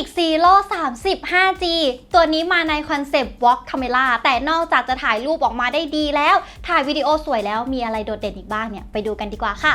Infinix Zero 30 5G ตัวนี้มาในคอนเซปต์ Walk Camera แต่นอกจากจะถ่ายรูปออกมาได้ดีแล้ว ถ่ายวิดีโอสวยแล้วมีอะไรโดดเด่นอีกบ้างเนี่ย ไปดูกันดีกว่าค่ะ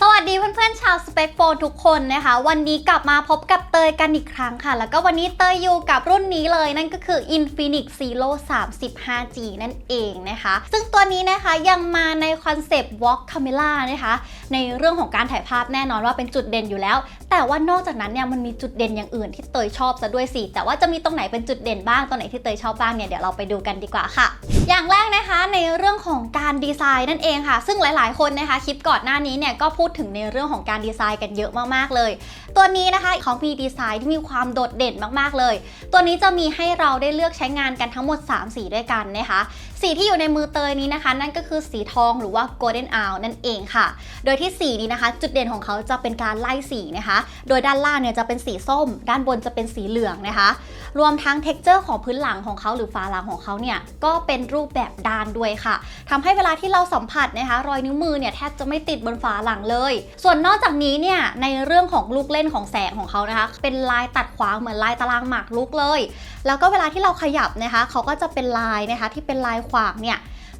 สวัสดีเพื่อนๆชาว Spec p h o n e ทุกคนนะคะ วันนี้กลับมาพบกับเตยกันอีกครั้งค่ะ แล้วก็วันนี้เตยอยู่กับรุ่นนี้เลยนั่นก็คือ Infinix Zero 35G นั่นเองนะคะ ซึ่งตัวนี้นะคะยังมาในคอนเซปต์ Walk Camera นะคะ ในเรื่องของการถ่ายภาพแน่นอนว่าเป็นจุดเด่นอยู่แล้ว แต่ว่านอกจากนั้นเนี่ยมันมีจุดเด่นอย่างอื่นที่เตยชอบซะด้วยสิแต่ว่าจะมีตรงไหนเป็นจุดเด่นบ้างตรงไหนที่เตยชอบบ้างเนี่ยเดี๋ยวเราไปดูกันดีกว่าค่ะ อย่างแรกนะคะในเรื่องของการดีไซน์นั่นเองค่ะ ซึ่งหลาย ๆ คนนะคะคลิปก่อนหน้านี้เนี่ยก็พูดดถึงในเรื่องของการดีไซน์กันเยอะมากๆเลย ตัวนี้นะคะเขามีดีไซน์ที่มีความโดดเด่นมากๆเลย ตัวนี้จะมีให้เราได้เลือกใช้งานกันทั้งหมด 3 สีด้วยกันนะคะ สีที่อยู่ในมือเตยนี้นะคะ นั่นก็คือสีทองหรือว่า golden owl นั่นเองค่ะ โดยที่สีนี้นะคะ จุดเด่นของเขาจะเป็นการไล่สีนะคะ โดยด้านล่างเนี่ยจะเป็นสีส้ม ด้านบนจะเป็นสีเหลืองนะคะ รวมทั้งเท็กเจอร์ของพื้นหลังของเขาหรือฝาหลังของเขาเนี่ยก็เป็นรูปแบบด้านด้วยค่ะทำให้เวลาที่เราสัมผัสนะคะ รอยนิ้วมือเนี่ยแทบจะไม่ติดบนฝาหลังเลย ส่วนนอกจากนี้เนี่ยในเรื่องของลูกเล่นของแสงของเขานะคะ เป็นลายตัดขวางเหมือนลายตารางหมากรุกเลย แล้วก็เวลาที่เราขยับนะคะเขาก็จะเป็นลายนะคะที่เป็นลายขวางเนี่ย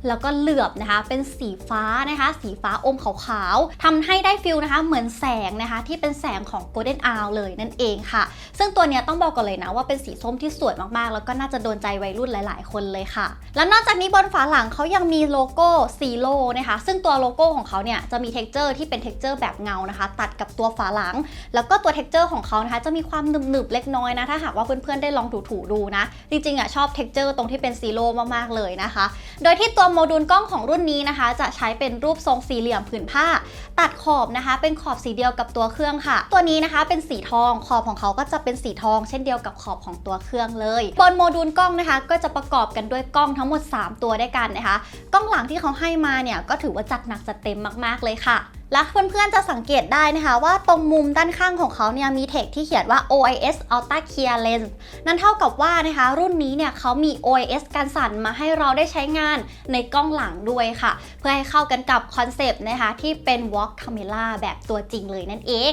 แล้วก็เหลือบนะคะ เป็นสีฟ้านะคะ สีฟ้าอมขาวๆทำให้ได้ฟิลนะคะ เหมือนแสงนะคะ ที่เป็นแสงของ Golden Owl เลยนั่นเองค่ะ ซึ่งตัวเนี้ยต้องบอกก่อนเลยนะว่าเป็นสีส้มที่สวยมากๆ แล้วก็น่าจะโดนใจวัยรุ่นหลาย ๆ คนเลยค่ะ แล้วนอกจากนี้บนฝาหลังเขายังมีโลโก้ซีโร่นะคะ ซึ่งตัวโลโก้ของเขาเนี่ยจะมีเท็กเจอร์ที่เป็นเท็กเจอร์แบบเงานะคะ ตัดกับตัวฝาหลัง แล้วก็ตัวเท็กเจอร์ของเขานะคะจะมีความหนึบๆเล็กน้อยนะถ้าหากว่าเพื่อนๆได้ลองถูๆดูนะจริงๆอะชอบเท็กเจอร์ตรงที่เป็นซีโร่มากๆเลยนะคะ โดยที่ตัวโมดูลกล้องของรุ่นนี้นะคะ จะใช้เป็นรูปทรงสี่เหลี่ยมผืนผ้า ตัดขอบนะคะ เป็นขอบสีเดียวกับตัวเครื่องค่ะ ตัวนี้นะคะเป็นสีทองขอบของเขาก็จะเป็นสีทอง เช่นเดียวกับขอบของตัวเครื่องเลย บนโมดูลกล้องนะคะ ก็จะประกอบกันด้วยกล้องทั้งหมด 3 ตัวด้วยกันนะคะ กล้องหลังที่เขาให้มาเนี่ยก็ถือว่าจัดหนักจัดเต็มมากๆเลยค่ะและเพื่อนๆจะสังเกตได้นะคะว่าตรงมุมด้านข้างของเขาเนี่ยมีเทคที่เขียนว่า OIS Ultra Clear Lens นั่นเท่ากับว่านะคะรุ่นนี้เนี่ยเขามี OIS การสั่นมาให้เราได้ใช้งานในกล้องหลังด้วยค่ะ เพื่อให้เข้ากันกับคอนเซปต์นะคะที่เป็น Walk Camera แบบตัวจริงเลยนั่นเอง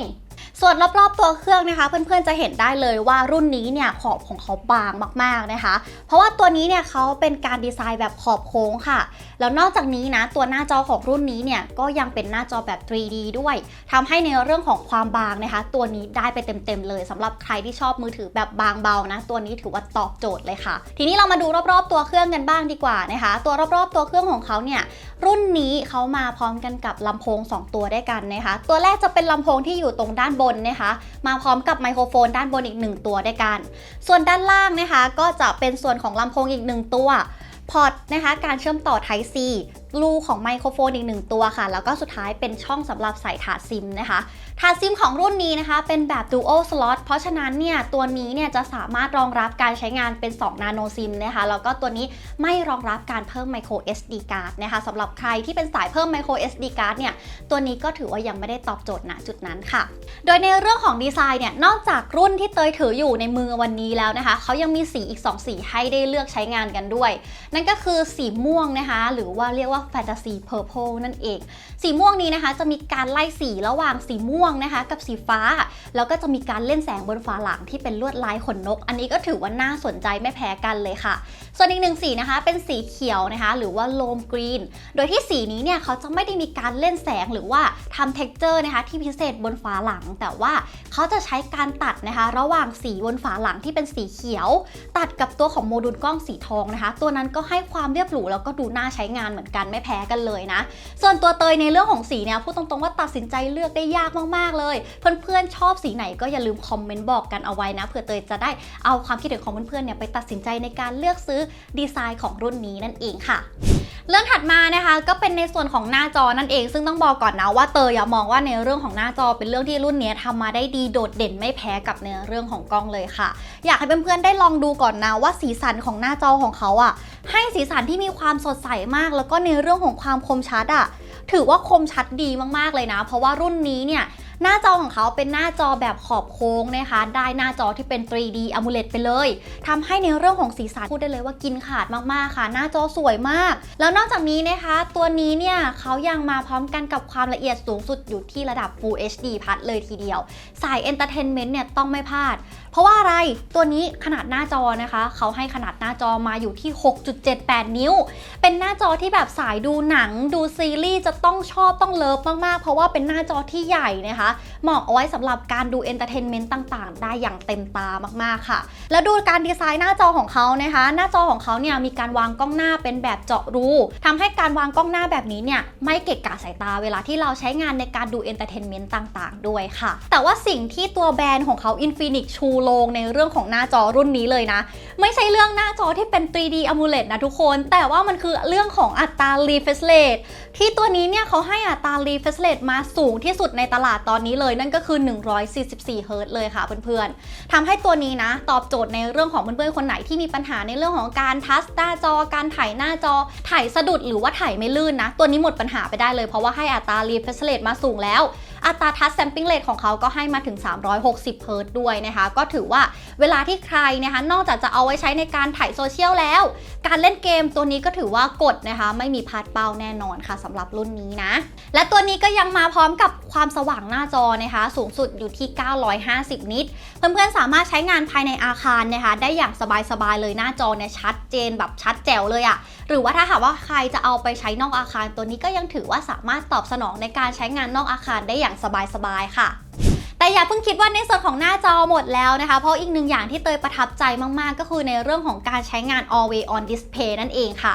ส่วนรอบๆตัวเครื่องนะคะ เพื่อนๆจะเห็นได้เลยว่ารุ่นนี้เนี่ยขอบของเขาบางมากๆนะคะ เพราะว่าตัวนี้เนี่ยเขาเป็นการดีไซน์แบบขอบโค้งค่ะ แล้วนอกจากนี้นะตัวหน้าจอของรุ่นนี้เนี่ยก็ยังเป็นหน้าจอแบบ 3D ด้วยทำให้ในเรื่องของความบางนะคะ ตัวนี้ได้ไปเต็มๆเลยสำหรับใครที่ชอบมือถือแบบบางเบานะ ตัวนี้ถือว่าตอบโจทย์เลยค่ะ ทีนี้เรามาดูรอบๆตัวเครื่องกันบ้างดีกว่านะคะ ตัวรอบๆตัวเครื่องของเขาเนี่ย รุ่นนี้เขามาพร้อมกันกับลำโพง 2 ตัวด้วยกันนะคะ ตัวแรกจะเป็นลำโพงที่อยู่ตรงด้านบนนะคะ มาพร้อมกับไมโครโฟนด้านบนอีก 1 ตัวด้วยกัน ส่วนด้านล่างนะคะ ก็จะเป็นส่วนของลำโพงอีก 1 ตัว พอร์ตนะคะ การเชื่อมต่อ Type C รูของไมโครโฟนอีก 1 ตัวค่ะ แล้วก็สุดท้ายเป็นช่องสำหรับใส่ถาดซิมนะคะาซิมของรุ่นนี้นะคะ เป็นแบบ Dual Slot เพราะฉะนั้นเนี่ย ตัวนี้เนี่ยจะสามารถรองรับการใช้งานเป็น 2 นาโนซิมนะคะ แล้วก็ตัวนี้ไม่รองรับการเพิ่ม Micro SD card นะคะสำหรับใครที่เป็นสายเพิ่ม Micro SD card เนี่ย ตัวนี้ก็ถือว่ายังไม่ได้ตอบโจทย์ณจุดนั้นค่ะ โดยในเรื่องของดีไซน์เนี่ย นอกจากรุ่นที่เตยถืออยู่ในมือวันนี้แล้วนะคะ เขายังมีสีอีก 2 สีให้ได้เลือกใช้งานกันด้วย นั่นก็คือสีม่วงนะคะ หรือว่าเรียกว่า Fantasy Purple นั่นเอง สีม่วงนี้นะคะจะมีการไล่สีระหว่างสีม่วงนะคะ กับสีฟ้า แล้วก็จะมีการเล่นแสงบนฝาหลังที่เป็นลวดลายขนนก อันนี้ก็ถือว่าน่าสนใจไม่แพ้กันเลยค่ะ ส่วนอีกหนึ่งสีนะคะเป็นสีเขียวนะคะ หรือว่าโลมกรีน โดยที่สีนี้เนี่ยเขาจะไม่ได้มีการเล่นแสงหรือว่าทำเท็กเจอร์นะคะที่พิเศษบนฝาหลัง แต่ว่าเขาจะใช้การตัดนะคะ ระหว่างสีบนฝาหลังที่เป็นสีเขียว ตัดกับตัวของโมดูลกล้องสีทองนะคะ ตัวนั้นก็ให้ความเรียบหรูแล้วก็ดูน่าใช้งานเหมือนกันไม่แพ้กันเลยนะ ส่วนตัวเตยในเรื่องของสีเนี่ยพูดตรงๆว่าตัดสินใจเลือกได้ยากมากๆ เลย เพื่อนๆชอบสีไหนก็อย่าลืมคอมเมนต์บอกกันเอาไว้นะเผื่อเตยจะได้เอาความคิดเห็นของเพื่อนๆเนี่ยไปตัดสินใจในการเลือกซื้อดีไซน์ของรุ่นนี้นั่นเองค่ะเรื่องถัดมานะคะก็เป็นในส่วนของหน้าจอนั่นเอง ซึ่งต้องบอกก่อนนะว่าเตยอะมองว่าในเรื่องของหน้าจอเป็นเรื่องที่รุ่นนี้ทำมาได้ดีโดดเด่นไม่แพ้กับในเรื่องของกล้องเลยค่ะ อยากให้เพื่อนๆได้ลองดูก่อนนะว่าสีสันของหน้าจอของเขาอะให้สีสันที่มีความสดใสมาก แล้วก็ในเรื่องของความคมชัดอะถือว่าคมชัดดีมากๆเลยนะ เพราะว่ารุ่นนี้เนี่ย หน้าจอของเขาเป็นหน้าจอแบบขอบโค้งนะคะ ได้หน้าจอที่เป็น 3D AMOLED ไปเลยทำให้ในเรื่องของสีสันพูดได้เลยว่ากินขาดมากๆค่ะ หน้าจอสวยมาก แล้วนอกจากนี้นะคะ ตัวนี้เนี่ยเขายังมาพร้อมกันกับความละเอียดสูงสุดอยู่ที่ระดับ Full HD พัดเลยทีเดียว สาย Entertainment เนี่ยต้องไม่พลาด เพราะว่าอะไรตัวนี้ขนาดหน้าจอนะคะ เขาให้ขนาดหน้าจอมาอยู่ที่ 6.78 นิ้ว เป็นหน้าจอที่แบบสายดูหนังดูซีรีส์จะต้องชอบต้องเลิฟมากๆ เพราะว่าเป็นหน้าจอที่ใหญ่นะคะเหมาะเอาไว้สำหรับการดูเอนเตอร์เทนเมนต์ต่างๆ ได้อย่างเต็มตามากๆค่ะ แล้วดูการดีไซน์หน้าจอของเขานะคะ หน้าจอของเขาเนี่ยมีการวางกล้องหน้าเป็นแบบเจาะรูทำให้การวางกล้องหน้าแบบนี้เนี่ยไม่เกะกะสายตาเวลาที่เราใช้งานในการดูเอนเตอร์เทนเมนต์ต่าง ๆ ด้วยค่ะ แต่ว่าสิ่งที่ตัวแบรนด์ของเขา Infinix ชูโรงในเรื่องของหน้าจอรุ่นนี้เลยนะ ไม่ใช่เรื่องหน้าจอที่เป็น 3D AMOLED นะทุกคน แต่ว่ามันคือเรื่องของอัตรา refresh rate ที่ตัวนี้เนี่ยเขาให้อัตรา refresh rate มาสูงที่สุดในตลาดตอนนี้เลยนั่นก็คือ 144เฮิรต์เลยค่ะเพื่อนๆทำให้ตัวนี้นะ ตอบโจทย์ในเรื่องของเพื่อนๆคนไหนที่มีปัญหาในเรื่องของการทัชหน้าจอการถ่ายหน้าจอถ่ายสะดุดหรือว่าถ่ายไม่ลื่นนะ ตัวนี้หมดปัญหาไปได้เลยเพราะว่าให้อัตรา refresh rate มาสูงแล้ว อัตราทัช sampling rate ของเขาก็ให้มาถึง 360เฮิร์ตด้วยนะคะ ก็ถือว่าเวลาที่ใครนะคะ นอกจากจะเอาไว้ใช้ในการถ่ายโซเชียลแล้ว การเล่นเกมตัวนี้ก็ถือว่ากดนะคะ ไม่มีพลาดเป้าแน่นอนค่ะสำหรับรุ่นนี้นะ และตัวนี้ก็ยังมาพร้อมกับความสว่างหน้าจอนะคะ สูงสุดอยู่ที่ 950 นิตเพื่อนๆสามารถใช้งานภายในอาคารนะคะ ได้อย่างสบายๆเลยหน้าจอเนี่ยชัดเจนแบบชัดแจ๋วเลยอะหรือว่าถ้าหากว่าใครจะเอาไปใช้นอกอาคารตัวนี้ก็ยังถือว่าสามารถตอบสนองในการใช้งานนอกอาคารได้อย่างสบายๆค่ะแต่อย่าเพิ่งคิดว่าในส่วนของหน้าจอหมดแล้วนะคะ เพราะอีกหนึ่งอย่างที่เตยประทับใจมากๆ ก็คือในเรื่องของการใช้งาน Always on Display นั่นเองค่ะ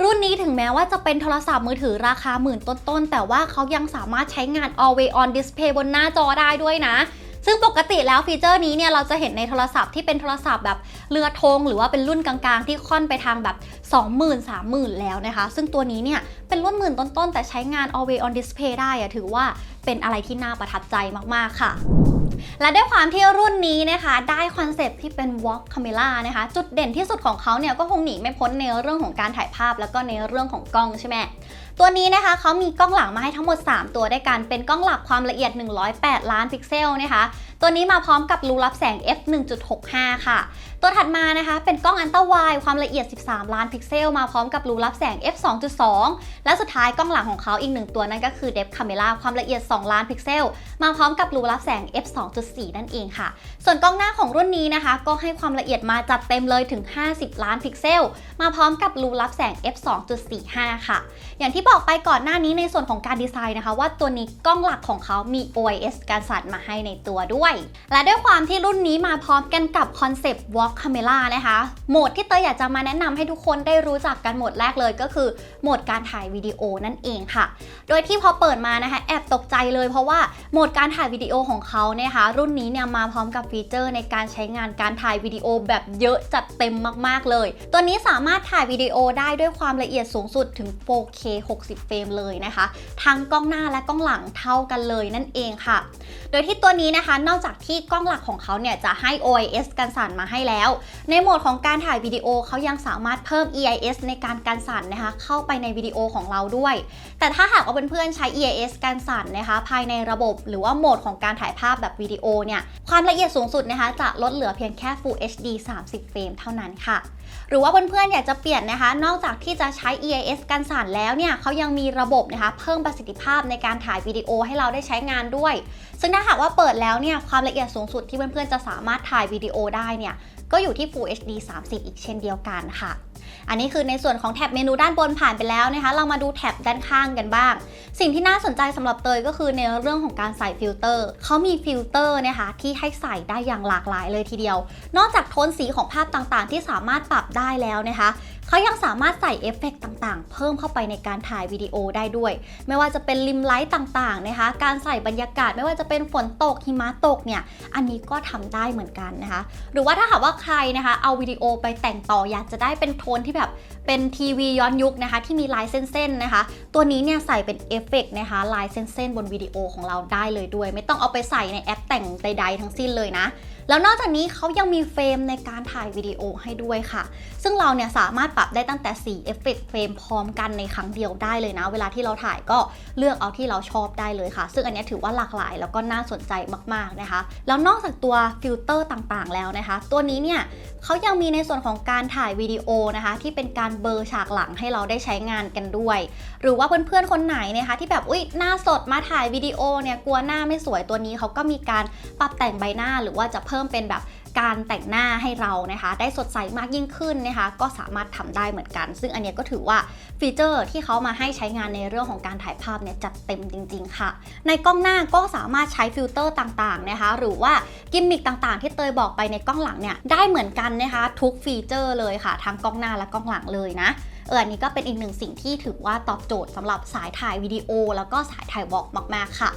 รุ่นนี้ถึงแม้ว่าจะเป็นโทรศัพท์มือถือราคาหมื่นต้นๆ แต่ว่าเขายังสามารถใช้งาน Always on Display บนหน้าจอได้ด้วยนะ ซึ่งปกติแล้วฟีเจอร์นี้เนี่ยเราจะเห็นในโทรศัพท์ที่เป็นโทรศัพท์แบบเรือธงหรือว่าเป็นรุ่นกลางๆ ที่ค่อนไปทางแบบ 20,000 30,000 แล้วนะคะ ซึ่งตัวนี้เนี่ยเป็นรุ่นหมื่นต้นๆ แต่ใช้งาน Always on Display ได้อะถือว่าเป็นอะไรที่น่าประทับใจมากๆค่ะและด้วยความที่รุ่นนี้นะคะ ได้คอนเซปต์ที่เป็น Walk Camera นะคะ จุดเด่นที่สุดของเขาเนี่ยก็คงหนีไม่พ้นในเรื่องของการถ่ายภาพแล้วก็ในเรื่องของกล้องใช่ไหม ตัวนี้นะคะเขามีกล้องหลังมาให้ทั้งหมด 3 ตัวด้วยกัน เป็นกล้องหลักความละเอียด 108 ล้านพิกเซลนะคะตัวนี้มาพร้อมกับรูรับแสง f 1.65 ค่ะ ตัวถัดมานะคะ เป็นกล้องอันตราไวความละเอียด 13 ล้านพิกเซล มาพร้อมกับรูรับแสง f 2.2 และสุดท้ายกล้องหลังของเขาอีกหนึ่งตัวนั่นก็คือ depth camera ความละเอียด 2 ล้านพิกเซล มาพร้อมกับรูรับแสง f 2.4 นั่นเองค่ะส่วนกล้องหน้าของรุ่นนี้นะคะ ก็ให้ความละเอียดมาจัดเต็มเลยถึง 50 ล้านพิกเซล มาพร้อมกับรูรับแสง f 2.45 ค่ะ อย่างที่บอกไปก่อนหน้านี้ในส่วนของการดีไซน์นะคะ ว่าตัวนี้กล้องหลักของเขามี OIS การสั่นมาให้ในตัวด้วย และด้วยความที่รุ่นนี้มาพร้อมกันกับคอนเซปต์ Walk Camera นะคะ โหมดที่เตยอยากจะมาแนะนำให้ทุกคนได้รู้จักกันโหมดแรกเลยก็คือโหมดการถ่ายวิดีโอนั่นเองค่ะ โดยที่พอเปิดมานะคะแอบตกใจเลยเพราะว่าโหมดการถ่ายวิดีโอของเขาเนี่ยค่ะรุ่นนี้เนี่ยมาพร้อมกับฟีเจอร์ในการใช้งานการถ่ายวิดีโอแบบเยอะจัดเต็มมากๆเลย ตัวนี้สามารถถ่ายวิดีโอได้ด้วยความละเอียดสูงสุดถึง 4K 60 เฟรมเลยนะคะ ทั้งกล้องหน้าและกล้องหลังเท่ากันเลยนั่นเองค่ะ โดยที่ตัวนี้นะคะ นอกจากที่กล้องหลักของเขาเนี่ยจะให้ OIS กันสั่นมาให้แล้ว ในโหมดของการถ่ายวิดีโอเขายังสามารถเพิ่ม EIS ในการกันสั่นนะคะ เข้าไปในวิดีโอของเราด้วย แต่ถ้าหากว่าเพื่อนๆใช้ EIS การสั่นนะคะ ภายในระบบ หรือว่าโหมดของการถ่ายภาพแบบวิดีโอเนี่ยความละเอียดสูงสุดนะคะจะลดเหลือเพียงแค่ Full HD 30 เฟรมเท่านั้นค่ะ หรือว่าเพื่อนๆอยากจะเปลี่ยนนะคะ นอกจากที่จะใช้ EIS กันสั่นแล้วเนี่ยเขายังมีระบบนะคะ เพิ่มประสิทธิภาพในการถ่ายวิดีโอให้เราได้ใช้งานด้วย ซึ่งถ้าหากว่าเปิดแล้วเนี่ยความละเอียดสูงสุดที่เพื่อนๆจะสามารถถ่ายวิดีโอได้เนี่ย ก็อยู่ที่ Full HD 30 อีกเช่นเดียวกันค่ะ อันนี้คือในส่วนของแท็บเมนูด้านบนผ่านไปแล้วนะคะ เรามาดูแท็บด้านข้างกันบ้าง สิ่งที่น่าสนใจสำหรับเตยก็คือในเรื่องของการใส่ฟิลเตอร์ เขามีฟิลเตอร์นะคะที่ให้ใส่ได้อย่างหลากหลายเลยทีเดียว นอกจากโทนสีของภาพต่างๆ ที่สามารถปรับได้แล้วนะคะ เขายังสามารถใส่เอฟเฟกต์ต่างๆ เพิ่มเข้าไปในการถ่ายวิดีโอได้ด้วย ไม่ว่าจะเป็นริมไลท์ต่างๆนะคะ การใส่บรรยากาศไม่ว่าจะเป็นฝนตกหิมะตกเนี่ยอันนี้ก็ทำได้เหมือนกันนะคะ หรือว่าถ้าหากว่าใครนะคะเอาวิดีโอไปแต่งต่ออยากจะได้เป็นโทนที่แบบเป็นทีวีย้อนยุคนะคะ ที่มีลายเส้นๆนะคะ ตัวนี้เนี่ยใส่เป็นเอฟเฟกต์นะคะลายเส้นๆบนวิดีโอของเราได้เลยด้วย ไม่ต้องเอาไปใส่ในแอปแต่งใดๆทั้งสิ้นเลยนะ แล้วนอกจากนี้เขายังมีเฟรมในการถ่ายวิดีโอให้ด้วยค่ะ ซึ่งเราเนี่ยสามารถปรับได้ตั้งแต่ 4 เอฟเฟกต์เฟรมพร้อมกันในครั้งเดียวได้เลยนะ เวลาที่เราถ่ายก็เลือกเอาที่เราชอบได้เลยค่ะ ซึ่งอันนี้ถือว่าหลากหลายแล้วก็น่าสนใจมากๆนะคะ แล้วนอกจากตัวฟิลเตอร์ต่างๆ แล้วนะคะ ตัวนี้เนี่ยเขายังมีในส่วนของการถ่ายวิดีโอนะคะ ที่เป็นการเบอร์ฉากหลังให้เราได้ใช้งานกันด้วย หรือว่าเพื่อนๆคนไหนนะคะที่แบบอุ้ยหน้าสดมาถ่ายวิดีโอเนี่ยกลัวหน้าไม่สวยตัวนี้เขาก็มีการปรับแต่งใบหน้าหรือว่าจะเพิ่มเป็นแบบการแต่งหน้าให้เรานะคะ ได้สดใสมากยิ่งขึ้นนะคะ ก็สามารถทำได้เหมือนกัน ซึ่งอันนี้ก็ถือว่าฟีเจอร์ที่เขามาให้ใช้งานในเรื่องของการถ่ายภาพเนี่ยจัดเต็มจริง ๆ ค่ะ ในกล้องหน้าก็สามารถใช้ฟิลเตอร์ต่างๆนะคะ หรือว่ากิมมิคต่างๆ ที่เตยบอกไปในกล้องหลังเนี่ยได้เหมือนกันนะคะ ทุกฟีเจอร์เลยค่ะทั้งกล้องหน้าและกล้องหลังเลยนะเอออันนี้ก็เป็นอีกหนึ่งสิ่งที่ถือว่าตอบโจทย์สำหรับสายถ่ายวิดีโอ แล้วก็สายถ่ายวอล์กมาก ๆ ค่ะ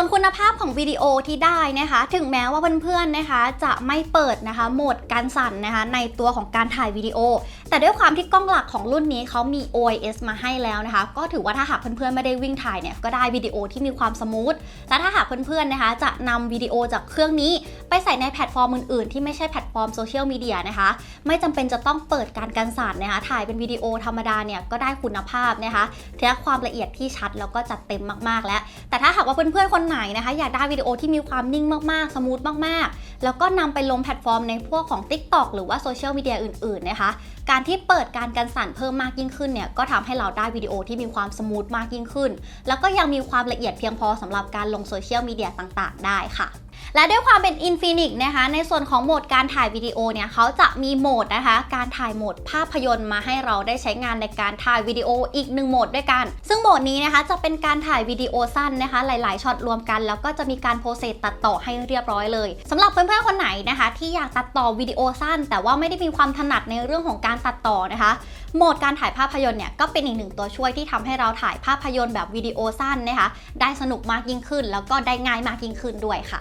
ส่วนคุณภาพของวิดีโอที่ได้นะคะ ถึงแม้ว่าเพื่อนๆนะคะ จะไม่เปิดนะคะโหมดการสั่นนะคะ ในตัวของการถ่ายวิดีโอ แต่ด้วยความที่กล้องหลักของรุ่นนี้เขามี OIS มาให้แล้วนะคะ ก็ถือว่าถ้าหากเพื่อนๆไม่ได้วิ่งถ่ายเนี่ยก็ได้วิดีโอที่มีความสมูท และถ้าหากเพื่อนๆนะคะ จะนำวิดีโอจากเครื่องนี้ ไปใส่ในแพลตฟอร์มอื่นๆ ที่ไม่ใช่แพลตฟอร์มโซเชียลมีเดียนะคะ ไม่จำเป็นจะต้องเปิดการกันสั่นนะคะ ถ่ายเป็นวิดีโอธรรมดาเนี่ยก็ได้คุณภาพนะคะและความละเอียดที่ชัดแล้วก็จัดเต็มมากๆ แล้ว แต่ถ้าหากว่าเพื่อนๆคนไหนนะคะ อยากได้วิดีโอที่มีความนิ่งมากๆ สมูทมากๆ แล้วก็นำไปลงแพลตฟอร์มในพวกของ TikTok หรือว่าโซเชียลมีเดียอื่นๆนะคะ การที่เปิดการกันสั่นเพิ่มมากยิ่งขึ้นเนี่ยก็ทำให้เราได้วิดีโอที่มีความสมูทมากยิ่งขึ้น แล้วก็ยังมีความละเอียดเพียงพอสำหรับการลงโซเชียลมีเดียต่างๆ ได้ค่ะ และด้วยความเป็น Infinix นะคะ ในส่วนของโหมดการถ่ายวิดีโอเนี่ยเขาจะมีโหมดนะคะ การถ่ายโหมดภาพยนตร์มาให้เราได้ใช้งานในการถ่ายวิดีโออีกหนึ่งโหมดด้วยกัน ซึ่งโหมดนี้นะคะจะเป็นการถ่ายวิดีโอสั้นนะคะ หลาย ๆ ช็อตรวมกัน แล้วก็จะมีการโปรเซสตัดต่อให้เรียบร้อยเลยสำหรับเพื่อน ๆ คนไหนนะคะ ที่อยากตัดต่อวิดีโอสั้น แต่ว่าไม่ได้มีความถนัดในเรื่องของการตัดต่อนะคะโหมดการถ่ายภาพยนตร์เนี่ยก็เป็นอีกหนึ่งตัวช่วยที่ทำให้เราถ่ายภาพยนตร์แบบวิดีโอสั้นนะคะ ได้สนุกมากยิ่งขึ้น แล้วก็ได้ง่ายมากยิ่งขึ้นด้วยค่ะ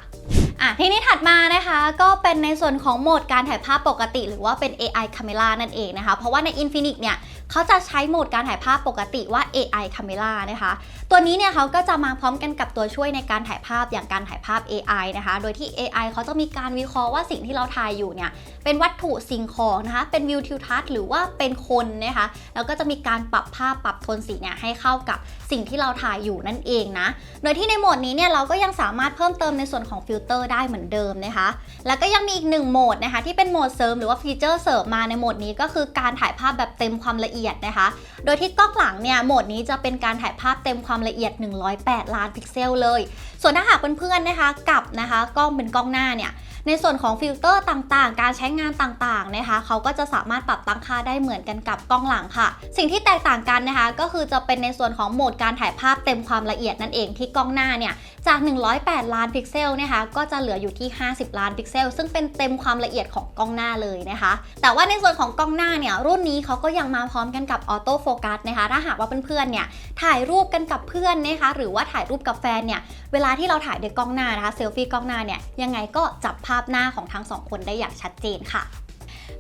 อะทีนี้ถัดมานะคะก็เป็นในส่วนของโหมดการถ่ายภาพปกติ หรือว่าเป็น AI Camera นั่นเองนะคะ เพราะว่าใน Infinix เนี่ยเขาจะใช้โหมดการถ่ายภาพปกติว่า AI Camera นะคะ ตัวนี้เนี่ยเขาก็จะมาพร้อมกันกับตัวช่วยในการถ่ายภาพอย่างการถ่ายภาพ AI นะคะ โดยที่ AI เขาจะมีการวิเคราะห์ว่าสิ่งที่เราถ่ายอยู่เนี่ยเป็นวัตถุสิ่งของนะคะ เป็นวิวทิวทัศน์หรือว่าเป็นคนนะคะ แล้วก็จะมีการปรับภาพปรับโทนสีเนี่ยให้เข้ากับสิ่งที่เราถ่ายอยู่นั่นเองนะ โดยที่ในโหมดนี้เนี่ยเราก็ยังสามารถเพิ่มเติมในส่วนของฟิลเตอร์ได้เหมือนเดิมนะคะ แล้วก็ยังมีอีกหนึ่งโหมดนะคะที่เป็นโหมดเสริมหรือว่าฟีเจอร์เสริมมาในโหมดนี้ก็คือการถ่ายภาพแบบเต็มความละเอียดนะคะ โดยที่กล้องหลังเนี่ยโหมดนี้จะเป็นการถ่ายภาพเต็มความละเอียด 108 ล้านพิกเซลเลย ส่วนถ้าหากเพื่อนๆนะคะกับนะคะกล้องเป็นกล้องหน้าเนี่ย ในส่วนของฟิลเตอร์ต่างๆ การใช้งานต่างๆนะคะเขาก็จะสามารถปรับตั้งค่าได้เหมือนกันกับกล้องหลังค่ะ สิ่งที่แตกต่างกันนะคะก็คือจะเป็นในส่วนของโหมดการถ่ายภาพเต็มความละเอียดนั่นเองที่กล้องหน้าเนี่ยจาก 108 ล้านพิกเซลนะคะก็จะเหลืออยู่ที่ 50 ล้านพิกเซล ซึ่งเป็นเต็มความละเอียดของกล้องหน้าเลยนะคะ แต่ว่าในส่วนของกล้องหน้าเนี่ยรุ่นนี้เขาก็ยังมาพร้อมกันกับออโต้โฟกัสนะคะถ้าหากว่าเพื่อนๆเนี่ยถ่ายรูปกันกับเพื่อนนะคะหรือว่าถ่ายรูปกับแฟนเนี่ยเวลาที่เราถ่ายด้วยกล้องหน้านะคะเซลฟี่กล้องหน้าเนี่ยยังไงก็จับภาพพหน้าของทั้งสองคนได้อย่างชัดเจนค่ะ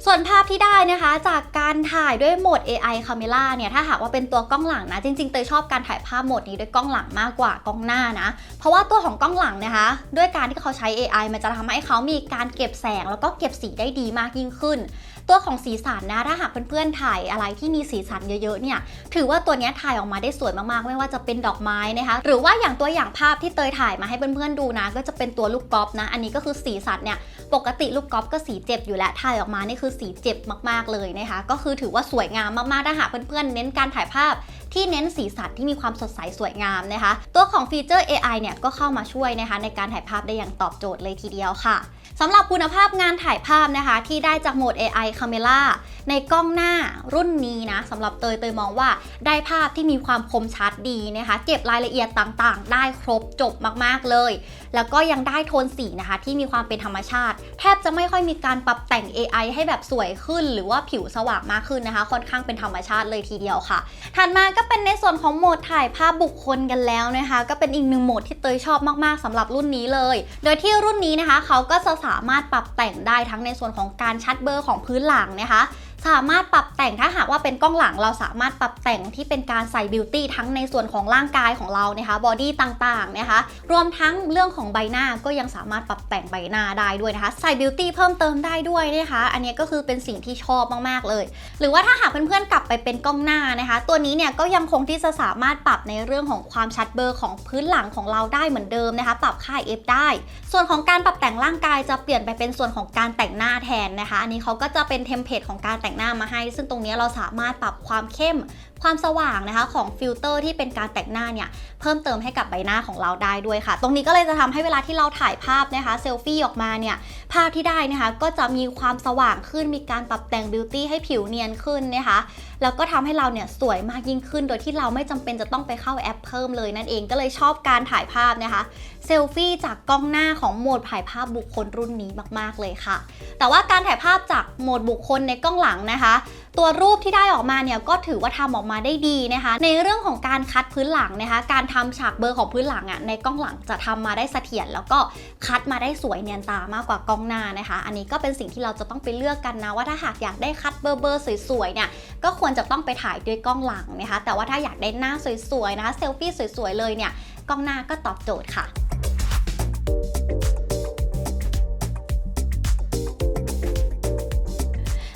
ส่วนภาพที่ได้นะคะจากการถ่ายด้วยโหมด AI Camera เนี่ยถ้าหากว่าเป็นตัวกล้องหลังนะ จริงๆเตยชอบการถ่ายภาพโหมดนี้ด้วยกล้องหลังมากกว่ากล้องหน้านะ เพราะว่าตัวของกล้องหลังนะคะ ด้วยการที่เขาใช้ AI มันจะทำให้เขามีการเก็บแสงแล้วก็เก็บสีได้ดีมากยิ่งขึ้น ตัวของสีสันนะถ้าหากเพื่อนๆถ่ายอะไรที่มีสีสันเยอะๆเนี่ยถือว่าตัวนี้ถ่ายออกมาได้สวยมากๆ ไม่ว่าจะเป็นดอกไม้นะคะ หรือว่าอย่างตัวอย่างภาพที่เตยถ่ายมาให้เพื่อนๆดูนะ ก็จะเป็นตัวลูกกอล์ฟนะ อันนี้ก็คือสีสันเนี่ยปกติลูกกอล์ฟก็สีเจ็บอยู่แล้วถ่ายออกมานี่คือสีเจ็บมากๆเลยนะคะ ก็คือถือว่าสวยงามมากๆถ้าหากเพื่อนๆเน้นการถ่ายภาพ ที่เน้นสีสันที่มีความสดใสสวยงามนะคะ ตัวของฟีเจอร์ AI เนี่ยก็เข้ามาช่วยนะคะ ในการถ่ายภาพได้อย่างตอบโจทย์เลยทีเดียวค่ะสำหรับคุณภาพงานถ่ายภาพนะคะ ที่ได้จากโหมด AI Camera ในกล้องหน้ารุ่นนี้นะสำหรับเตยเตยมองว่าได้ภาพที่มีความคมชัดดีนะคะ เก็บรายละเอียดต่างๆ ได้ครบจบมากๆเลย แล้วก็ยังได้โทนสีนะคะ ที่มีความเป็นธรรมชาติ แทบจะไม่ค่อยมีการปรับแต่ง AI ให้แบบสวยขึ้น หรือว่าผิวสว่างมากขึ้นนะคะ ค่อนข้างเป็นธรรมชาติเลยทีเดียวค่ะ ถัดมาก็เป็นในส่วนของโหมดถ่ายภาพบุคคลกันแล้วนะคะ ก็เป็นอีกหนึ่งโหมดที่เตยชอบมากๆสำหรับรุ่นนี้เลย โดยที่รุ่นนี้นะคะเขาก็จะสามารถปรับแต่งได้ทั้งในส่วนของการชัดเบอร์ของพื้นหลังนะคะ สามารถปรับแต่งถ้าหากว่าเป็นกล้องหลังเราสามารถปรับแต่งที่เป็นการใส่บิวตี้ทั้งในส่วนของร่างกายของเรานะคะบอดี้ต่างๆนะคะรวมทั้งเรื่องของใบหน้าก็ยังสามารถปรับแต่งใบหน้าได้ด้วยนะคะ ใส่บิวตี้เพิ่มเติมได้ด้วยนะคะอันนี้ก็คือเป็นสิ่งที่ชอบมากๆเลย หรือว่าถ้าหากเพื่อนๆกลับไปเป็นกล้องหน้านะคะ ตัวนี้เนี่ยก็ยังคงที่จะสามารถปรับในเรื่องของความชัดเบอร์ของพื้นหลังของเราได้เหมือนเดิมนะคะ ปรับค่า f ได้ ส่วนของการปรับแต่งร่างกายจะเปลี่ยนไปเป็นส่วนของการแต่งหน้าแทนนะคะ อันนี้เขาก็จะเป็นเทมเพลตของการแต่งหน้ามาให้ ซึ่งตรงนี้เราสามารถปรับความเข้มความสว่างนะคะของฟิลเตอร์ที่เป็นการแต่งหน้าเนี่ยเพิ่มเติมให้กับใบหน้าของเราได้ด้วยค่ะ ตรงนี้ก็เลยจะทำให้เวลาที่เราถ่ายภาพนะคะเซลฟี่ออกมาเนี่ยภาพที่ได้นะคะก็จะมีความสว่างขึ้นมีการปรับแต่งบิวตี้ให้ผิวเนียนขึ้นนะคะแล้วก็ทำให้เราเนี่ยสวยมากยิ่งขึ้น โดยที่เราไม่จำเป็นจะต้องไปเข้าแอปเพิ่มเลยนั่นเองก็เลยชอบการถ่ายภาพนะคะเซลฟี่จากกล้องหน้าของโหมดถ่ายภาพบุคคลรุ่นนี้มาก ๆ เลยค่ะ แต่ว่าการถ่ายภาพจากโหมดบุคคลในกล้องหลังนะคะ ตัวรูปที่ได้ออกมาเนี่ยก็ถือว่าทำออกมาได้ดีนะคะ ในเรื่องของการคัดพื้นหลังนะคะ การทำฉากเบอร์ของพื้นหลังอะ่ะในกล้องหลังจะทำมาได้เสถียรแล้วก็คัดมาได้สวยเนียนตามากกว่ากล้องหน้านะคะ อันนี้ก็เป็นสิ่งที่เราจะต้องไปเลือกกันนะว่าถ้าหากอยากได้คัดเบอร์เบอร์สวยๆเนี่ยก็ควรจะต้องไปถ่ายด้วยกล้องหลังนะคะ แต่ว่าถ้าอยากได้หน้าสวยๆนะคะเซลฟี่สวยๆเลยเนี่ยกล้องหน้าก็ตอบโจทย์ค่ะ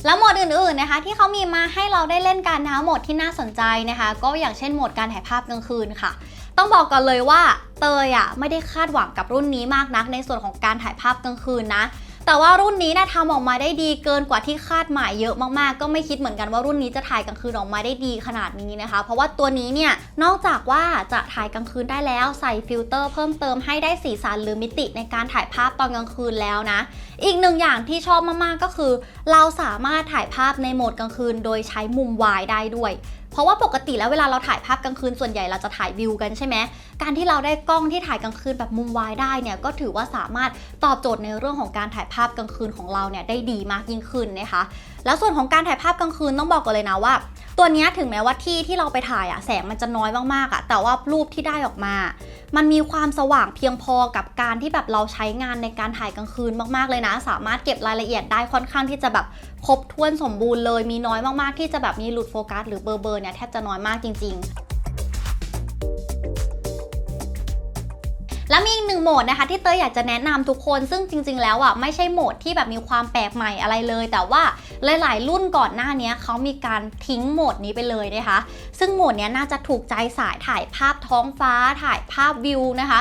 แล้วโหมดอื่นๆนะคะ ที่เขามีมาให้เราได้เล่นกันนะคะโหมดที่น่าสนใจนะคะ ก็อย่างเช่นโหมดการถ่ายภาพกลางคืนค่ะ ต้องบอกก่อนเลยว่าเตยอะไม่ได้คาดหวังกับรุ่นนี้มากนักในส่วนของการถ่ายภาพกลางคืนนะ แต่ว่ารุ่นนี้นะทำออกมาได้ดีเกินกว่าที่คาดหมายเยอะมากๆ ก็ไม่คิดเหมือนกันว่ารุ่นนี้จะถ่ายกลางคืนออกมาได้ดีขนาดนี้นะคะ เพราะว่าตัวนี้เนี่ยนอกจากว่าจะถ่ายกลางคืนได้แล้วใส่ฟิลเตอร์เพิ่มเติมให้ได้สีสันหรือมิติในการถ่ายภาพตอนกลางคืนแล้วนะ อีกหนึ่งอย่างที่ชอบมากๆก็คือ เราสามารถถ่ายภาพในโหมดกลางคืน โดยใช้มุมวายได้ด้วย เพราะว่าปกติแล้วเวลาเราถ่ายภาพกลางคืนส่วนใหญ่เราจะถ่ายวิวกันใช่ไหม การที่เราได้กล้องที่ถ่ายกลางคืนแบบมุมวายได้เนี่ยก็ถือว่าสามารถตอบโจทย์ในเรื่องของการถ่ายภาพกลางคืนของเราเนี่ยได้ดีมากยิ่งขึ้นนะคะ แล้วส่วนของการถ่ายภาพกลางคืนต้องบอกกันเลยนะว่า ตัวนี้ถึงแม้ว่าที่ที่เราไปถ่ายอะแสงมันจะน้อยมากๆอะแต่ว่ารูปที่ได้ออกมา มันมีความสว่างเพียงพอกับการที่แบบเราใช้งานในการถ่ายกลางคืนมากๆเลยนะ สามารถเก็บรายละเอียดได้ค่อนข้างที่จะแบบครบถ้วนสมบูรณ์เลย มีน้อยมากๆที่จะแบบมีหลุดโฟกัสหรือเบลอๆเนี่ยแทบจะน้อยมากจริง ๆ แล้วมีอีกหนึ่งโหมดนะคะที่เตยอยากจะแนะนำทุกคนซึ่งจริง ๆ แล้วอะไม่ใช่โหมดที่แบบมีความแปลกใหม่อะไรเลย แต่ว่าหลาย ๆ รุ่นก่อนหน้านี้เขามีการทิ้งโหมดนี้ไปเลยนะคะ ซึ่งโหมดนี้น่าจะถูกใจสายถ่ายภาพท้องฟ้าถ่ายภาพวิวนะคะ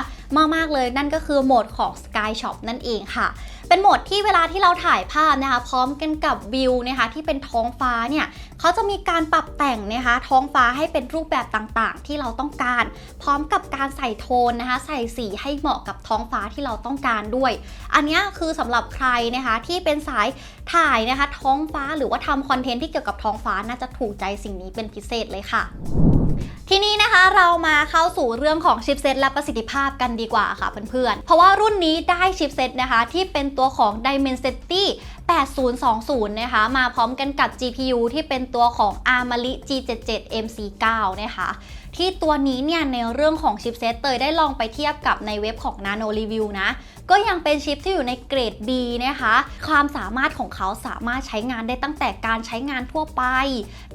มาก ๆ เลยนั่นก็คือโหมดของ Sky Shop นั่นเองค่ะเป็นโหมดที่เวลาที่เราถ่ายภาพนะคะ พร้อมกันกับวิวนะคะที่เป็นท้องฟ้าเนี่ย เขาจะมีการปรับแต่งนะคะท้องฟ้าให้เป็นรูปแบบต่างๆ ที่เราต้องการ พร้อมกับการใส่โทนนะคะ ใส่สีให้เหมาะกับท้องฟ้าที่เราต้องการด้วย อันนี้คือสำหรับใครนะคะที่เป็นสายถ่ายนะคะ ท้องฟ้าหรือว่าทำคอนเทนต์ที่เกี่ยวกับท้องฟ้าน่าจะถูกใจสิ่งนี้เป็นพิเศษเลยค่ะทีนี้นะคะเรามาเข้าสู่เรื่องของชิปเซตและประสิทธิภาพกันดีกว่าค่ะเพื่อนๆ เพราะว่ารุ่นนี้ได้ชิปเซตนะคะที่เป็นตัวของ Dimensity 8020 นะคะ มาพร้อมกันกับ GPU ที่เป็นตัวของ Armali G77 MC9 นะคะ ที่ตัวนี้เนี่ยในเรื่องของชิปเซตเตยได้ลองไปเทียบกับในเว็บของ Nano Review นะ ก็ยังเป็นชิปที่อยู่ในเกรด B นะคะ ความสามารถของเขาสามารถใช้งานได้ตั้งแต่การใช้งานทั่วไป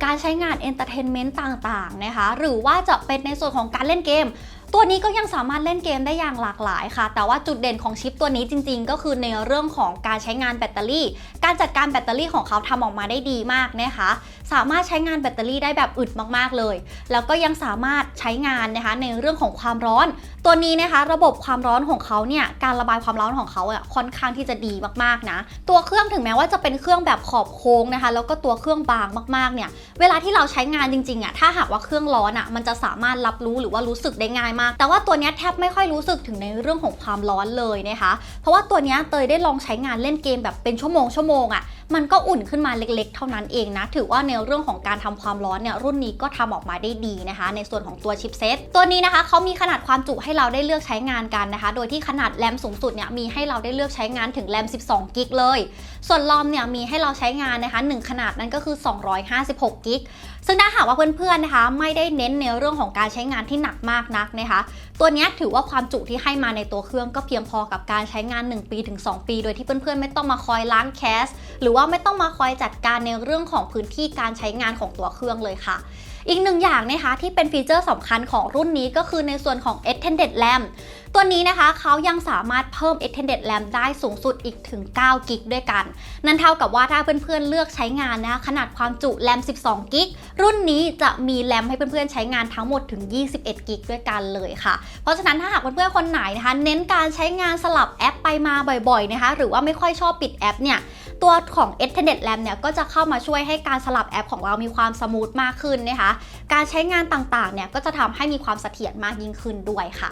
การใช้งานเอนเตอร์เทนเมนต์ต่างๆนะคะ หรือว่าจะเป็นในส่วนของการเล่นเกม ตัวนี้ก็ยังสามารถเล่นเกมได้อย่างหลากหลายค่ะ แต่ว่าจุดเด่นของชิปตัวนี้จริง ๆ ก็คือในเรื่องของการใช้งานแบตเตอรี่ การจัดการแบตเตอรี่ของเขาทำออกมาได้ดีมากนะคะสามารถใช้งานแบตเตอรี่ได้แบบอึดมากๆเลย แล้วก็ยังสามารถใช้งานนะคะในเรื่องของความร้อน ตัวนี้นะคะ ระบบความร้อนของเขาเนี่ยการระบายความร้อนของเขาอะค่อนข้างที่จะดีมากๆนะ ตัวเครื่องถึงแม้ว่าจะเป็นเครื่องแบบขอบโค้งนะคะ แล้วก็ตัวเครื่องบางมากๆเนี่ยเวลาที่เราใช้งานจริงๆอะถ้าหากว่าเครื่องร้อนอะมันจะสามารถรับรู้หรือว่ารู้สึกได้ง่ายมาก แต่ว่าตัวนี้แทบไม่ค่อยรู้สึกถึงในเรื่องของความร้อนเลยนะคะ เพราะว่าตัวนี้เตยได้ลองใช้งานเล่นเกมแบบเป็นชั่วโมงชั่วโมงอะมันก็อุ่นขึ้นมาเล็กๆ เท่านั้นเองนะ ถือว่าในเรื่องของการทำความร้อนเนี่ยรุ่นนี้ก็ทำออกมาได้ดีนะคะ ในส่วนของตัวชิปเซตตัวนี้นะคะเขามีขนาดความจุให้เราได้เลือกใช้งานกันนะคะ โดยที่ขนาดแรมสูงสุดเนี่ยมีให้เราได้เลือกใช้งานถึงแรม 12 กิกเลย ส่วนลอมเนี่ยมีให้เราใช้งานนะคะ 1 ขนาดนั้นก็คือ 256กิก ซึ่งถ้าหากว่าเพื่อนๆนะคะ ไม่ได้เน้นในเรื่องของการใช้งานที่หนักมากนักนะคะ ตัวนี้ถือว่าความจุที่ให้มาในตัวเครื่องก็เพียงพอกับการใช้งาน 1 ปีถึง 2 ปี โดยที่เพื่อนๆไม่ต้องมาคอยล้างแคส หรือว่าไม่ต้องมาคอยจัดการในเรื่องของพื้นที่การใช้งานของตัวเครื่องเลยค่ะ อีกหนึ่งอย่างนะคะที่เป็นฟีเจอร์สำคัญของรุ่นนี้ก็คือในส่วนของ extended RAM ตัวนี้นะคะเขายังสามารถเพิ่ม extended RAM ได้สูงสุดอีกถึง 9 กิกด้วยกัน นั่นเท่ากับว่าถ้าเพื่อนๆเลือกใช้งานนะคะขนาดความจุ RAM 12 กิก รุ่นนี้จะมี RAM ให้เพื่อนๆใช้งานทั้งหมดถึง 21 กิกด้วยกันเลยค่ะ เพราะฉะนั้นถ้าหากเพื่อนๆคนไหนนะคะ เน้นการใช้งานสลับแอปไปมาบ่อยๆนะคะ หรือว่าไม่ค่อยชอบปิดแอปเนี่ย ตัวของ extended RAM เนี่ยก็จะเข้ามาช่วยให้การสลับแอปของเรามีความสมูทมากขึ้นนะคะ การใช้งานต่างๆเนี่ยก็จะทำให้มีความเสถียรมากยิ่งขึ้นด้วยค่ะ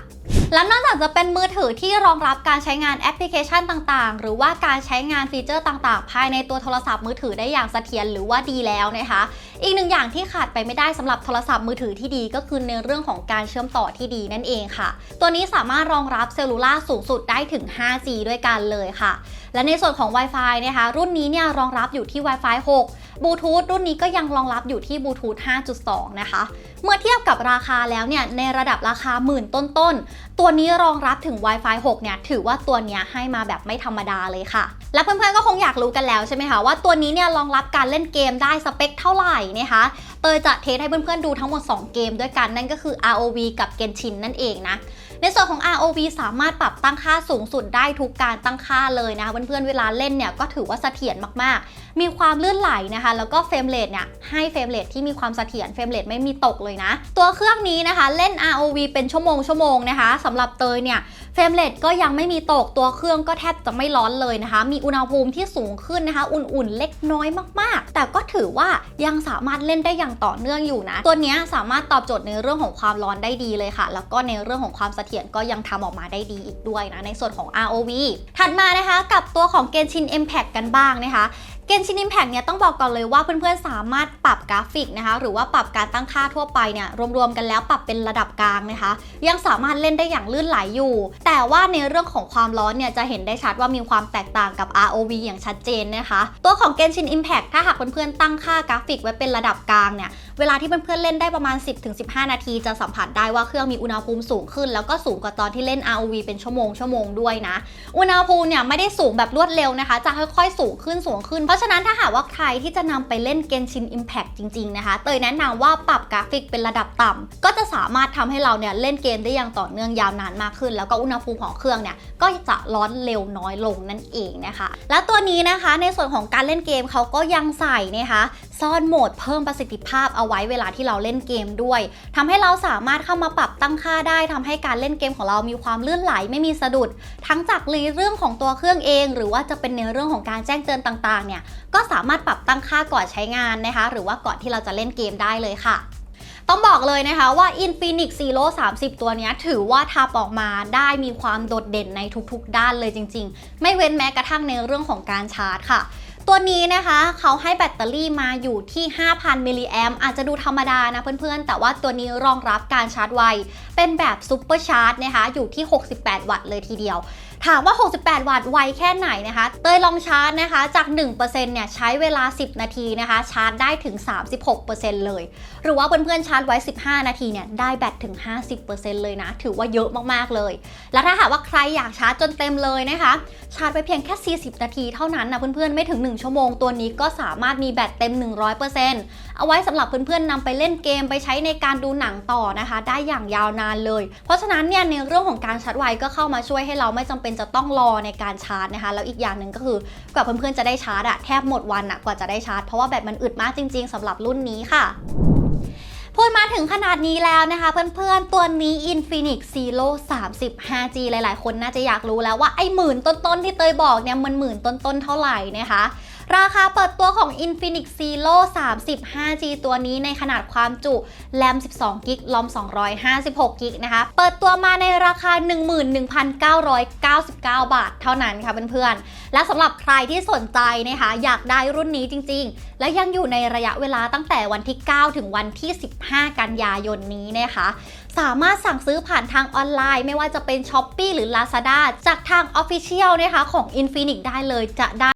และนอกจากจะเป็นมือถือที่รองรับการใช้งานแอปพลิเคชันต่างๆ หรือว่าการใช้งานฟีเจอร์ต่างๆ ภายในตัวโทรศัพท์มือถือได้อย่างเสถียรหรือว่าดีแล้วนะคะ อีกหนึ่งอย่างที่ขาดไปไม่ได้สำหรับโทรศัพท์มือถือที่ดีก็คือในเรื่องของการเชื่อมต่อที่ดีนั่นเองค่ะ ตัวนี้สามารถรองรับเซลลูล่าสูงสุดได้ถึง 5G ด้วยกันเลยค่ะ และในส่วนของ Wi-Fi นะคะรุ่นนี้เนี่ยรองรับอยู่ที่ Wi-Fi 6บลูทูธรุ่นนี้ก็ยังรองรับอยู่ที่บลูทูธ5.2 นะคะ เมื่อเทียบกับราคาแล้วเนี่ย ในระดับราคาหมื่นต้นๆ ตัวนี้รองรับถึง Wi-Fi 6 เนี่ย ถือว่าตัวนี้ให้มาแบบไม่ธรรมดาเลยค่ะ และเพื่อนๆ ก็คงอยากรู้กันแล้วใช่ไหมคะ ว่าตัวนี้เนี่ยรองรับการเล่นเกมได้สเปคเท่าไหร่นะคะเตยจะเทสให้เพื่อนๆ ดูทั้งหมด 2 เกมด้วยกันนั่นก็คือ ROV กับ Genshin นั่นเองนะในส่วนของ ROV สามารถปรับตั้งค่าสูงสุดได้ทุกการตั้งค่าเลยนะคะเพื่อนๆ เวลาเล่นเนี่ยก็ถือว่าเสถียรมากๆมีความลื่นไหลนะคะ แล้วก็เฟรมเรทเนี่ยให้เฟรมเรทที่มีความเสถียรเฟรมเรทไม่มีตกเลยนะ ตัวเครื่องนี้นะคะ เล่น ROV เป็นชั่วโมงชั่วโมงนะคะสำหรับเตยเนี่ยเฟรมเรทก็ยังไม่มีตกตัวเครื่องก็แทบจะไม่ร้อนเลยนะคะ มีอุณหภูมิที่สูงขึ้นนะคะ อุ่นๆ เล็กน้อยมากๆ แต่ก็ถือว่ายังสามารถเล่นได้อย่างต่อเนื่องอยู่นะ ตัวนี้สามารถตอบโจทย์ในเรื่องของความร้อนได้ดีเลยค่ะ แล้วก็ในเรื่องของความเสถียรก็ยังทำออกมาได้ดีอีกด้วยนะในส่วนของ ROV ถัดมานะคะกับตัวของ Genshin Impact กันบ้างนะคะ เกนชิน Impact เนี่ยต้องบอกก่อนเลยว่าเพื่อนๆสามารถปรับกราฟิกนะคะหรือว่าปรับการตั้งค่าทั่วไปเนี่ยรวมๆกันแล้วปรับเป็นระดับกลางนะคะ ยังสามารถเล่นได้อย่างลื่นไหลอยู่ แต่ว่าในเรื่องของความร้อนเนี่ยจะเห็นได้ชัดว่ามีความแตกต่างกับ ROV อย่างชัดเจนนะคะ ตัวของ Genshin Impact ถ้าหากเพื่อนๆตั้งค่ากราฟิกไว้เป็นระดับกลางเนี่ยเวลาที่เพื่อนๆเล่นได้ประมาณ 10-15 นาทีจะสัมผัสได้ว่าเครื่องมีอุณหภูมิสูงขึ้น แล้วก็สูงกว่าตอนที่เล่น ROV เป็นชั่วโมงชั่วโมงด้วยนะอุณหภูมิเนี่ยไม่ได้สูงแบบรวดเร็วนะคะ จะค่อยๆสูงขึ้นสูงขึ้นเราะฉะนั้นถ้าหากว่าใครที่จะนำไปเล่น Genshin Impact จริง ๆ นะคะ เตยแนะนำว่าปรับกราฟิกเป็นระดับต่ำก็จะสามารถทำให้เราเนี่ยเล่นเกมได้อย่างต่อเนื่องยาวนานมากขึ้น แล้วก็อุณหภูมิของเครื่องเนี่ยก็จะร้อนเร็วน้อยลงนั่นเองนะคะ แล้วตัวนี้นะคะในส่วนของการเล่นเกมเขาก็ยังใส่นะคะซ่อนโหมดเพิ่มประสิทธิภาพเอาไว้เวลาที่เราเล่นเกมด้วยทำให้เราสามารถเข้ามาปรับตั้งค่าได้ทำให้การเล่นเกมของเรามีความลื่นไหลไม่มีสะดุด ทั้งจากในเรื่องของตัวเครื่องเอง หรือว่าจะเป็นในเรื่องของการแจ้งเตือนต่างๆเนี่ยก็สามารถปรับตั้งค่าก่อนใช้งานนะคะ หรือว่าก่อนที่เราจะเล่นเกมได้เลยค่ะต้องบอกเลยนะคะว่า Infinix Zero 30 ตัวนี้ถือว่าทำออกมาได้มีความโดดเด่นในทุกๆ ด้านเลยจริง ๆ ไม่เว้นแม้กระทั่งในเรื่องของการชาร์จค่ะ ตัวนี้นะคะเขาให้แบตเตอรี่มาอยู่ที่ 5,000 มิลลิแอมอาจจะดูธรรมดานะเพื่อนๆ แต่ว่าตัวนี้รองรับการชาร์จไว เป็นแบบซุปเปอร์ชาร์จนะคะอยู่ที่ 68 วัตต์เลยทีเดียว ถามว่า 68 วัตต์ไวแค่ไหนนะคะ เตยลองชาร์จนะคะ จาก 1%เนี่ยใช้เวลา 10 นาทีนะคะ ชาร์จได้ถึง 36%เลย หรือว่าเพื่อนๆชาร์จไว้ 15 นาทีเนี่ยได้แบตถึง 50%เลยนะ ถือว่าเยอะมากๆเลย แล้วถ้าหากว่าใครอยากชาร์จจนเต็มเลยนะคะ ชาร์จไปเพียงแค่ 40 นาทีเท่านั้นนะเพื่อนๆไม่ถึง 1 ชั่วโมงตัวนี้ก็สามารถมีแบตเต็ม 100%เอาไว้สำหรับเพื่อนๆนำไปเล่นเกมไปใช้ในการดูหนังต่อนะคะ ได้อย่างยาวนานเลย เพราะฉะนั้นเนี่ยในเรื่องของการชาร์จไวก็เข้ามาช่วยให้เราไม่จำเป็นจะต้องรอในการชาร์จนะคะ แล้วอีกอย่างหนึ่งก็คือกว่าเพื่อนๆจะได้ชาร์จอะแทบหมดวันอะกว่าจะได้ชาร์จเพราะว่าแบตมันอึดมากจริง ๆสำหรับรุ่นนี้ค่ะพูดมาถึงขนาดนี้แล้วนะคะ เพื่อนๆ ตัวนี้ Infinix Zero 30 5G หลายๆ คนน่าจะอยากรู้แล้วว่าไอ้หมื่นต้นๆ ที่เตยบอกเนี่ยมันหมื่นต้นๆ เท่าไหร่นะคะ ราคาเปิดตัวของ Infinix Zero 35G ตัวนี้ในขนาดความจุ RAM 12 g b ลอม 256 g b นะคะ เปิดตัวมาในราคา 11,999 บาทเท่านั้นค่ะเพื่อนๆ และสำหรับใครที่สนใจนะคะอยากได้รุ่นนี้จริงๆ และยังอยู่ในระยะเวลาตั้งแต่วันที่ 9 ถึงวันที่ 15 กันยายนนี้นะคะ สามารถสั่งซื้อผ่านทางออนไลน์ ไม่ว่าจะเป็น s h อ p e e หรือ Lazada จากทาง Official นะคะของ Infinix ได้เลยจะได้